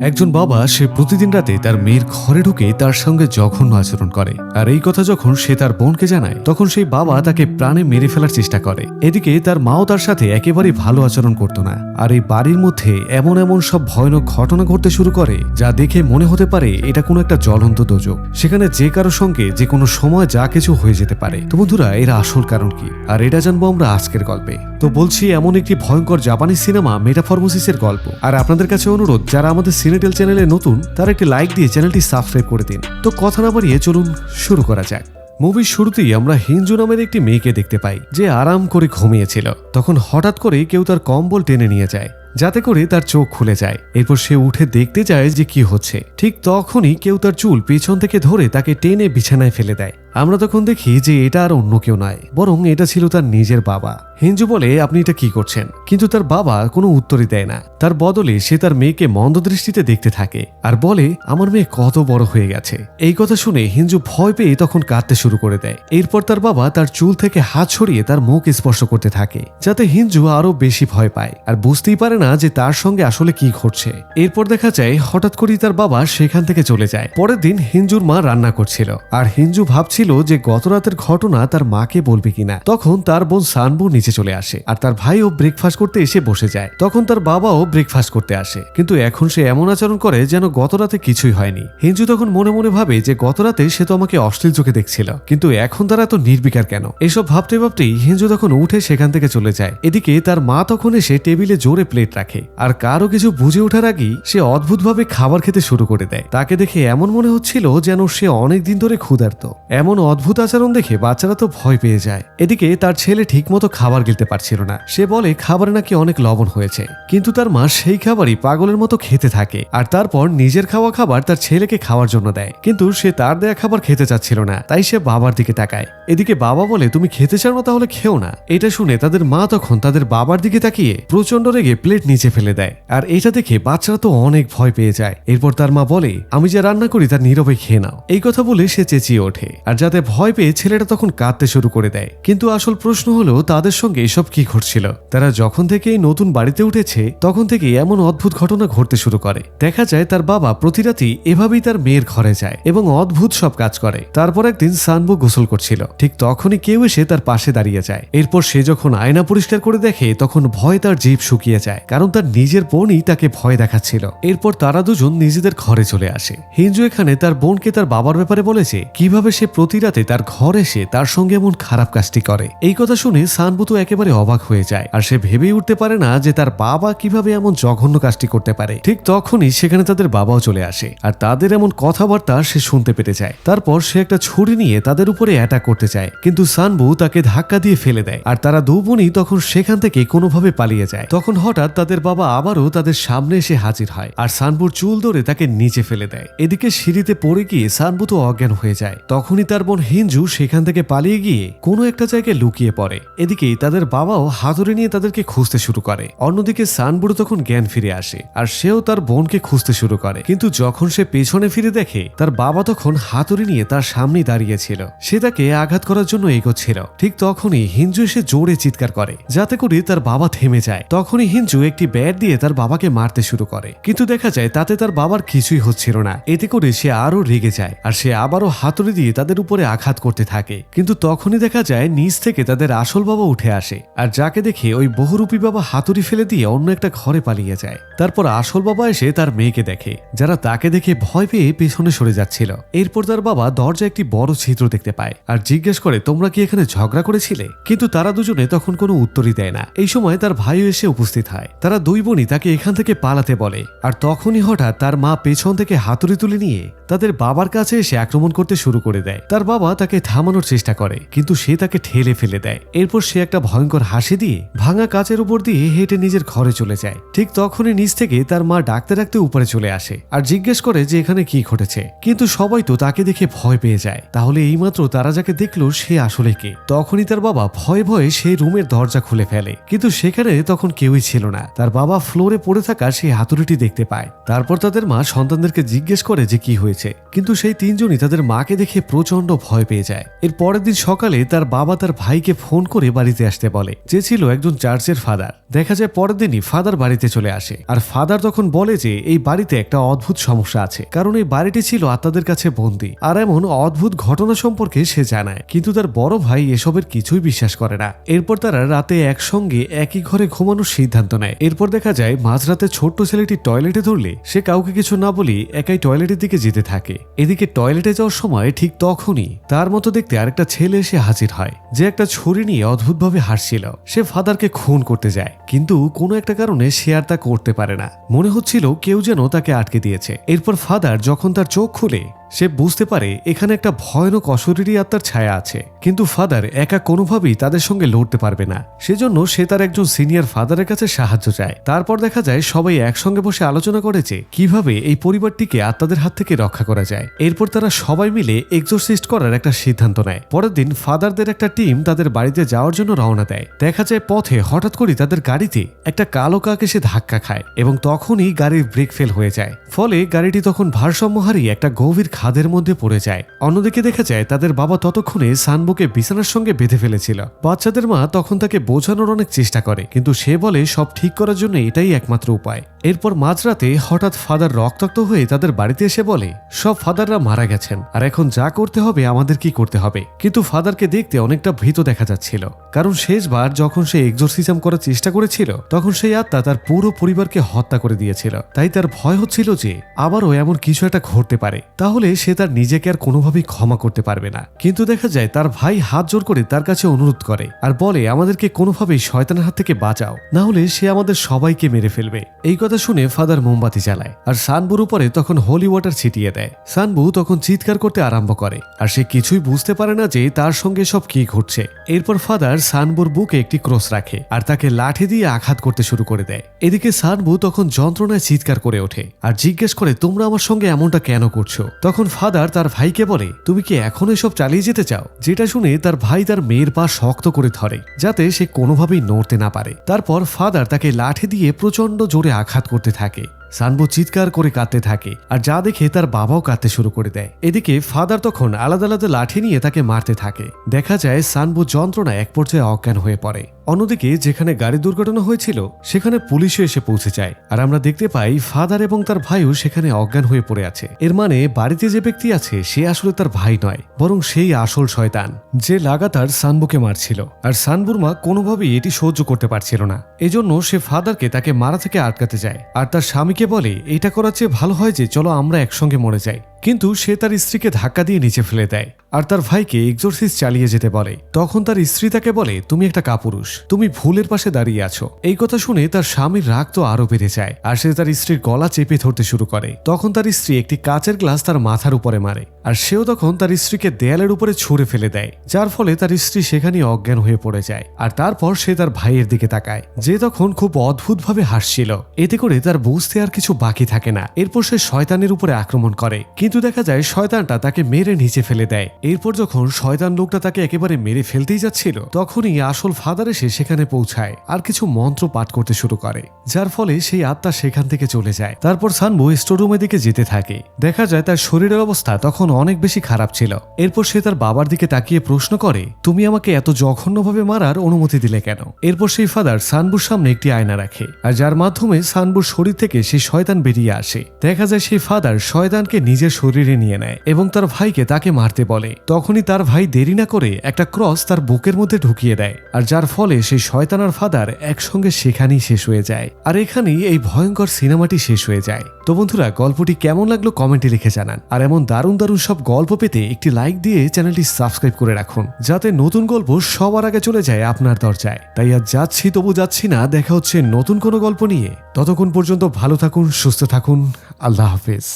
একজন বাবা সে প্রতিদিন রাতে তার মেয়ের ঘরে ঢুকে তার সঙ্গে জঘন্য আচরণ করে। আর এই কথা যখন সে তার বোনকে জানায়, তখন সেই বাবা তাকে প্রাণে মেরে ফেলার চেষ্টা করে। এদিকে তার মাও তার সাথে একেবারেই ভালো আচরণ করতো না। আর এই বাড়ির মধ্যে এমন এমন সব ভয়ানক ঘটনা ঘটতে শুরু করে, যা দেখে মনে হতে পারে এটা কোনো একটা জ্বলন্ত দোজক সেখানে যে কারও সঙ্গে যে কোনো সময় যা কিছু হয়ে যেতে পারে। তো বন্ধুরা, এর আসল কারণ কি? আর এটা জানব আমরা আজকের গল্পে। তো বলছি, এমন একটি ভয়ঙ্কর জাপানি সিনেমা মেটাফরমোসিসের গল্প। আর আপনাদের কাছে অনুরোধ, যারা আমাদের সিনেটেল চ্যানেলে নতুন, তার একটি লাইক দিয়ে চ্যানেলটি সাবস্ক্রাইব করে দিন। তো কথা না বাড়িয়ে চলুন শুরু করা যাক। মুভির শুরুতেই আমরা হিঞ্জু নামের একটি মেয়েকে দেখতে পাই, যে আরাম করে ঘুমিয়েছিল। তখন হঠাৎ করে কেউ তার কম্বল টেনে নিয়ে যায়, যাতে করে তার চোখ খুলে যায়। এরপর সে উঠে দেখতে যায় যে কি হচ্ছে। ঠিক তখনই কেউ তার চুল পেছন থেকে ধরে তাকে টেনে বিছানায় ফেলে দেয়। আমরা তখন দেখি যে এটা আর অন্য কেউ নয় বরং এটা ছিল তার নিজের বাবা। হিঞ্জু বলে, আপনি এটা কি করছেন? কিন্তু তার বাবা কোনো উত্তরই দেয় না। তার বদলে সে তার মেয়েকে মন্দ দৃষ্টিতে দেখতে থাকে আর বলে, আমার মেয়ে কত বড় হয়ে গেছে। এই কথা শুনে হিঞ্জু ভয় পেয়ে তখন কাঁদতে শুরু করে দেয়। এরপর তার বাবা তার চুল থেকে হাত ছড়িয়ে তার মুখ স্পর্শ করতে থাকে, যাতে হিঞ্জু আরও বেশি ভয় পায় আর বুঝতেই পারে না যে তার সঙ্গে আসলে কি ঘটছে। এরপর দেখা যায়, হঠাৎ করেই তার বাবা সেখান থেকে চলে যায়। পরের দিন হিঞ্জুর মা রান্না করছিল আর হিঞ্জু ভাবছিল যে গত রাতের ঘটনা তার মাকে বলবে কিনা। তখন তার বোন সানবু নিচে চলে আসে আর তার ভাইও ব্রেকফাস্ট করতে এসে বসে যায়। তখন তার বাবাও ব্রেকফাস্ট করতে আসে। কিন্তু এখন সে এমন আচরণ করে যেন গত রাতে কিছুই হয়নি। হিঞ্জু তখন মনে মনে ভাবে যে গত রাতে সে তো আমাকে অশ্লীল চোখে দেখছিল। কিন্তু এখন তারা এত নির্বিকার কেন? এসব ভাবতে ভাবতেই হিঞ্জু তখন উঠে সেখান থেকে চলে যায়। এদিকে তার মা তখন এসে টেবিলে জোরে প্লেট রাখে আর কারও কিছু বুঝে ওঠার আগেই সে অদ্ভুতভাবে খাবার খেতে শুরু করে দেয়। তাকে দেখে এমন মনে হচ্ছিল যেন সে অনেকদিন ধরে ক্ষুধার্ত। এমন অদ্ভুত আচরণ দেখে বাচ্চারা তো ভয় পেয়ে যায়। এদিকে তার ছেলে ঠিকমতো খাবার গিলতে পারছিল না। সে বলে, খাবারে নাকি অনেক লবণ হয়েছে। কিন্তু তার মা সেই খাবারই পাগলের মতো খেতে থাকে আর তারপর নিজের খাওয়া খাবার তার ছেলেকে খাওয়ার জন্য দেয়। কিন্তু সে তার দেয়া খাবার খেতে চাচ্ছিল না, তাই সে বাবার দিকে তাকায়। এদিকে বাবা বলে, তুমি খেতে চাও না তাহলে খেও না। এটা শুনে তাদের মা তখন তাদের বাবার দিকে তাকিয়ে প্রচণ্ড রেগে প্লেট নিচে ফেলে দেয়। আর এটা দেখে বাচ্চারা তো অনেক ভয় পেয়ে যায়। এরপর তার মা বলে, আমি যা রান্না করি তার নীরবে খেয়ে নাও। এই কথা বলে সে চেঁচিয়ে ওঠে। আর যাতে ভয় পেয়ে ছেলেটা তখন কাঁদতে শুরু করে দেয়। কিন্তু আসল প্রশ্ন হলো, তাদের সঙ্গে এসব কি ঘটছিল? তারা যখন থেকে এই নতুন বাড়িতে উঠেছে, তখন থেকে এমন অদ্ভুত ঘটনা ঘটতে শুরু করে। দেখা যায় তার বাবা প্রতি রাতেই এভাবেই তার মেয়ের ঘরে যায় এবং অদ্ভুত সব কাজ করে। তারপর একদিন সানবু গোসল করছিল। ঠিক তখনই কেউ এসে তার পাশে দাঁড়িয়ে যায়। এরপর সে যখন আয়না পরিষ্কার করে দেখে, তখন ভয় তার জীব শুকিয়ে যায়, কারণ তার নিজের বোনই তাকে ভয় দেখাচ্ছিল। এরপর তারা দুজন নিজেদের ঘরে চলে আসে। হিঞ্জু এখানে তার বোনকে তার বাবার ব্যাপারে বলেছে, কীভাবে সে প্রতি রাতে তার ঘর এসে তার সঙ্গে এমন খারাপ কাজটি করে? এই কথা শুনে সানবুতো একেবারে অবাক হয়ে যায়, আর সে ভেবেই উঠতে পারে না যে তার বাবা কীভাবে এমন জঘন্য কাজটি করতে পারে। ঠিক তখনই সেখানে তাদের বাবাও চলে আসে, আর তাদের এমন কথাবার্তা সে শুনতে পেতে যায়। তারপর সে একটা ছুরি নিয়ে তাদের উপরে অ্যাটাক করতে চায়। কিন্তু সানবু তাকে ধাক্কা দিয়ে ফেলে দেয়। আর তারা দু বোনই তখন সেখান থেকে কোনোভাবে পালিয়ে যায়। তখন হঠাৎ তাদের বাবা আবারও তাদের সামনে এসে হাজির হয়। আর সানবুর চুল ধরে তাকে নিচে ফেলে দেয়। এদিকে সিঁড়িতে পড়ে গিয়ে সানবু তো অজ্ঞান হয়ে যায়। তখনই তার বোন হিঞ্জু সেখান থেকে পালিয়ে গিয়ে কোনো একটা জায়গায় লুকিয়ে পড়ে। এদিকে তাদের বাবাও হাতুড়ি নিয়ে তাদেরকে খুঁজতে শুরু করে। অন্যদিকে সানবুড়ো তখন জ্ঞান ফিরে আসে। আর সেও তার বোনকে খুঁজতে শুরু করে। কিন্তু যখন সে পেছনে ফিরে দেখে, তার বাবা তখন হাতুড়ি নিয়ে তার সামনেই দাঁড়িয়েছিল সে তাকে আঘাত করার জন্য এগোচ্ছিল। ঠিক তখনই হিঞ্জু এসে জোরে চিৎকার করে, যাতে করে তার বাবা থেমে যায়। তখনই হিঞ্জু একটি ব্যাট দিয়ে তার বাবাকে মারতে শুরু করে। কিন্তু দেখা যায় তাতে তার বাবার কিছুই হচ্ছিল না। এতে করে সে আরও রেগে যায় আর সে আবারও হাতুড়ি দিয়ে তাদের উপরে আঘাত করতে থাকে। কিন্তু তখনই দেখা যায় নিচ থেকে তাদের আসল বাবা উঠে আসে আর যাকে দেখে ওই বহুরূপী বাবা হাতুড়ি ফেলে দিয়ে অন্য একটা ঘরে পালিয়ে যায়। তারপর আসল বাবা এসে তার মেয়েকে দেখে, যারা তাকে দেখে ভয় পেয়ে পেছনে সরে যাচ্ছিল। এরপর তার বাবা দরজা একটি বড় ছিদ্র দেখতে পায় আর জিজ্ঞেস করে, তোমরা কি এখানে ঝগড়া করেছিলে? কিন্তু তারা দুজনে তখন কোনো উত্তরই দেয় না। এই সময় তার ভাইও এসে উপস্থিত হয়। তারা দুই বোনই তাকে এখান থেকে পালাতে বলে। আর তখনই হঠাৎ তার মা পেছন থেকে হাতুড়ি তুলে নিয়ে তাদের বাবার কাছে এসে আক্রমণ করতে শুরু করে দেয়। তার বাবা তাকে থামানোর চেষ্টা করে, কিন্তু সে তাকে ঠেলে ফেলে দেয়। এরপর সে একটা ভয়ঙ্কর হাসি দিয়ে ভাঙা কাচের উপর দিয়ে হেঁটে নিজের ঘরে চলে যায়। ঠিক তখনই নিচ থেকে তার মা ডাকতে ডাকতে উপরে চলে আসে আর জিজ্ঞেস করে যে এখানে কি ঘটেছে। কিন্তু সবাই তো তাকে দেখে ভয় পেয়ে যায়। তাহলে এইমাত্র তারা যাকে দেখল দেখল সে আসলে কে। তখনই তার বাবা ভয়ে ভয়ে সেই রুমের দরজা খুলে ফেলে। কিন্তু সেখানে তখন কেউই ছিল না। তার বাবা ফ্লোরে পড়ে থাকা সেই হাতুড়িটি দেখতে পায়। তারপর তাদের মা সন্তানদেরকে জিজ্ঞেস করে যে কি হয়েছে। কিন্তু সেই তিনজনই তাদের মাকে দেখে প্রচণ্ড ভয় পেয়ে যায়। এর পরের দিন সকালে তার বাবা তার ভাইকে ফোন করে বাড়িতে আসতে বলে, যে ছিল একজন চার্চের ফাদার। দেখা যায় পরের দিনই ফাদার বাড়িতে চলে আসে। আর ফাদার তখন বলে যে, এই বাড়িতে একটা অদ্ভুত সমস্যা আছে। কারণ এই বাড়িটি ছিল আত্মাদের কাছে বন্দী। আর এমন অদ্ভুত ঘটনা সম্পর্কে সে জানায়। কিন্তু তার বড় ভাই এসবের কিছুই বিশ্বাস করে না। এরপর তারা রাতে একসঙ্গে একই ঘরে ঘুমানোর সিদ্ধান্ত নেয়। এরপর দেখা যায়, মাঝরাতে ছোট্ট ছেলেটি টয়লেটে ধরলে সে কাউকে কিছু না বলি একাই টয়লেটের দিকে যেতে থাকে। এদিকে টয়লেটে যাওয়ার সময় ঠিক তখনই তার মতো দেখতে আরেকটা ছেলে এসে হাজির হয়, যে একটা ছুরি নিয়ে অদ্ভুতভাবে হাসছিল। সে ফাদারকে খুন করতে যায়, কিন্তু কোনো একটা কারণে সে আর তা করতে পারে না। মনে হচ্ছিল কেউ যেন তাকে আটকে দিয়েছে। এরপর ফাদার যখন তার চোখ খুলে, সে বুঝতে পারে এখানে একটা ভয়ানক অশরীরী আত্মার ছায়া আছে। কিন্তু ফাদার একা কোনোভাবেই তাদের সঙ্গে লড়তে পারবে না। সেজন্য সে তার একজন সিনিয়র ফাদারের কাছে সাহায্য চায়। তারপর দেখা যায় সবাই একসঙ্গে বসে আলোচনা করেছে কীভাবে এই পরিবারটিকে আত্মাদের হাত থেকে রক্ষা করা যায়। এরপর তারা সবাই মিলে এক্সোসিস্ট করার একটা সিদ্ধান্ত নেয়। পরের দিন ফাদারদের একটা টিম তাদের বাড়িতে যাওয়ার জন্য রওনা দেয়। দেখা যায় পথে হঠাৎ করে তাদের গাড়িতে একটা কালো কাক এসে ধাক্কা খায় এবং তখনই গাড়ির ব্রেক ফেল হয়ে যায়। ফলে গাড়িটি তখন ভারসাম্য হারিয়ে একটা গভীর খাদের মধ্যে পড়ে যায়। অন্যদিকে দেখা যায় তাদের বাবা ততক্ষণে সানবুকে বিছানার সঙ্গে বেঁধে ফেলেছিল। বাচ্চাদের মা তখন তাকে বোঝানোর অনেক চেষ্টা করে, কিন্তু সে বলে, সব ঠিক করার জন্য এটাই একমাত্র উপায়। এরপর মাঝরাতে হঠাৎ ফাদার রক্তাক্ত হয়ে তাদের বাড়িতে এসে বলে, সব ফাদাররা মারা গেছেন, আর এখন যা করতে হবে আমাদের কি করতে হবে? কিন্তু ফাদারকে দেখতে অনেকটা ভীত দেখা যাচ্ছিল, কারণ শেষবার যখন সে এক্সোরসিজম করার চেষ্টা করেছিল, তখন সেই আত্মা তার পুরো পরিবারকে হত্যা করে দিয়েছিল। তাই তার ভয় হচ্ছিল যে আবারও এমন কিছু একটা ঘটতে পারে, তাহলে সে তার নিজেকে আর কোনোভাবেই ক্ষমা করতে পারবে না। কিন্তু দেখা যায় তার ভাই হাত জোর করে তার কাছে অনুরোধ করে আর বলে, আমাদেরকে কোনোভাবেই শয়তানের হাত থেকে বাঁচাও, না হলে সে আমাদের সবাইকে মেরে ফেলবে। এই কথা শুনে ফাদার মোমবাতি জ্বালায়, আর সানবুর উপরে তখন হোলি ওয়াটার ছিটিয়ে দেয়। সানবু তখন চিৎকার করতে আরম্ভ করে, আর সে কিছুই বুঝতে পারে না যে তার সঙ্গে সব কি ঘটছে। এরপর ফাদার সানবুর বুকে একটি ক্রস রাখে, আর তাকে লাঠি দিয়ে আঘাত করতে শুরু করে দেয়। এদিকে সানবু তখন যন্ত্রণায় চিৎকার করে ওঠে, আর জিজ্ঞেস করে, তোমরা আমার সঙ্গে এমনটা কেন করছ? তখন ফাদার তার ভাইকে বলে, তুমি কি এখন এসব চালিয়ে যেতে চাও? যেটা শুনে তার ভাই তার মেয়ের পা শক্ত করে ধরে, যাতে সে কোনোভাবেই নড়তে না পারে। তারপর ফাদার তাকে লাঠি দিয়ে প্রচণ্ড জোরে আঘাত করতে থাকে। সানবু চিৎকার করে কাঁদতে থাকে আর যা দেখে তার বাবাও কাঁদতে শুরু করে দেয়। এদিকে ফাদার তখন আলাদা আলাদা লাঠি নিয়ে তাকে মারতে থাকে। দেখা যায় সানবু যন্ত্রণা এক পর্যায়ে অজ্ঞান হয়ে পড়ে। অন্যদিকে যেখানে গাড়ি দুর্ঘটনা হয়েছিল, সেখানে পুলিশও এসে পৌঁছে যায়। আর আমরা দেখতে পাই ফাদার এবং তার ভাইও সেখানে অজ্ঞান হয়ে পড়ে আছে। এর মানে বাড়িতে যে ব্যক্তি আছে, সে আসলে তার ভাই নয়, বরং সেই আসল শয়তান, যে লাগাতার সানবুকে মারছিল। আর সানবুর মা কোনোভাবেই এটি সহ্য করতে পারছিল না। এজন্য সে ফাদারকে তাকে মারা থেকে আটকাতে যায়। আর তার স্বামীকে বলে? এটা করার চেয়ে ভালো হয় যে চলো আমরা একসঙ্গে মরে যাই। কিন্তু সে তার স্ত্রীকে ধাক্কা দিয়ে নিচে ফেলে দেয়। আর তার ভাইকে এক্সোরসিস চালিয়ে যেতে বলে। তখন তার স্ত্রী তাকে বলে, তুমি একটা কাপুরুষ। তুমি ভুলের পাশে দাঁড়িয়ে আছো। এই কথা শুনে তার স্বামীর রাগ তো আরও বেড়ে যায়। আর সে তার স্ত্রীর গলা চেপে ধরতে শুরু করে। তখন তার স্ত্রী একটি কাচের গ্লাস তার মাথার উপরে মারে। আর সেও তখন তার স্ত্রীকে দেয়ালের উপরে ছুঁড়ে ফেলে দেয়, যার ফলে তার স্ত্রী সেখানে অজ্ঞান হয়ে পড়ে যায়। আর তারপর সে তার ভাইয়ের দিকে তাকায়, যে তখন খুব অদ্ভুতভাবে হাসছিল। এতে করে তার বুঝতে আর কিছু বাকি থাকে না। এরপর সে শয়তানের উপরে আক্রমণ করে। কিন্তু দেখা যায় শয়তানটা তাকে মেরে নিচে ফেলে দেয়। এরপর যখন শয়তান লোকটা তাকে একেবারে মেরে ফেলতেই যাচ্ছিল, তখনই আসল ফাদার এসে সেখানে পৌঁছায় আর কিছু মন্ত্র পাঠ করতে শুরু করে, যার ফলে সেই আত্মা সেখান থেকে চলে যায়। তারপর সানবু স্টোররুমের দিকে যেতে থাকে। দেখা যায় তার শরীরের অবস্থা তখন অনেক বেশি খারাপ ছিল। এরপর সে তার বাবার দিকে তাকিয়ে প্রশ্ন করে, তুমি আমাকে এত জঘন্যভাবে মারার অনুমতি দিলে কেন? এরপর সেই ফাদার সানবুর সামনে একটি আয়না রাখে আর যার মাধ্যমে সানবুর শরীর থেকে সেই শয়তান বেরিয়ে আসে। দেখা যায় সেই ফাদার শয়তানকে নিজের শরীরে নিয়ে নেয় এবং তার ভাইকে তাকে মারতে বলে। তখনই তার ভাই দেরি না করে একটা ক্রস তার বুকের মধ্যে ঢুকিয়ে দেয়, আর যার ফলে সেই শয়তানার ফাদার একসঙ্গে সেখানেই শেষ হয়ে যায়। আর এখানেই এই ভয়ঙ্কর সিনেমাটি শেষ হয়ে যায়। তো বন্ধুরা, গল্পটি কেমন লাগল কমেন্টে লিখে জানান। আর এমন দারুণ দারুণ সব গল্প পেতে একটি লাইক দিয়ে চ্যানেলটি সাবস্ক্রাইব করে রাখুন, যাতে নতুন গল্প সবার আগে চলে যায় আপনার দরজায়। তাই আর যাচ্ছি, তবু যাচ্ছি না, দেখা হচ্ছে নতুন কোনো গল্প নিয়ে। ততক্ষণ পর্যন্ত ভালো থাকুন, সুস্থ থাকুন, আল্লাহ হাফেজ।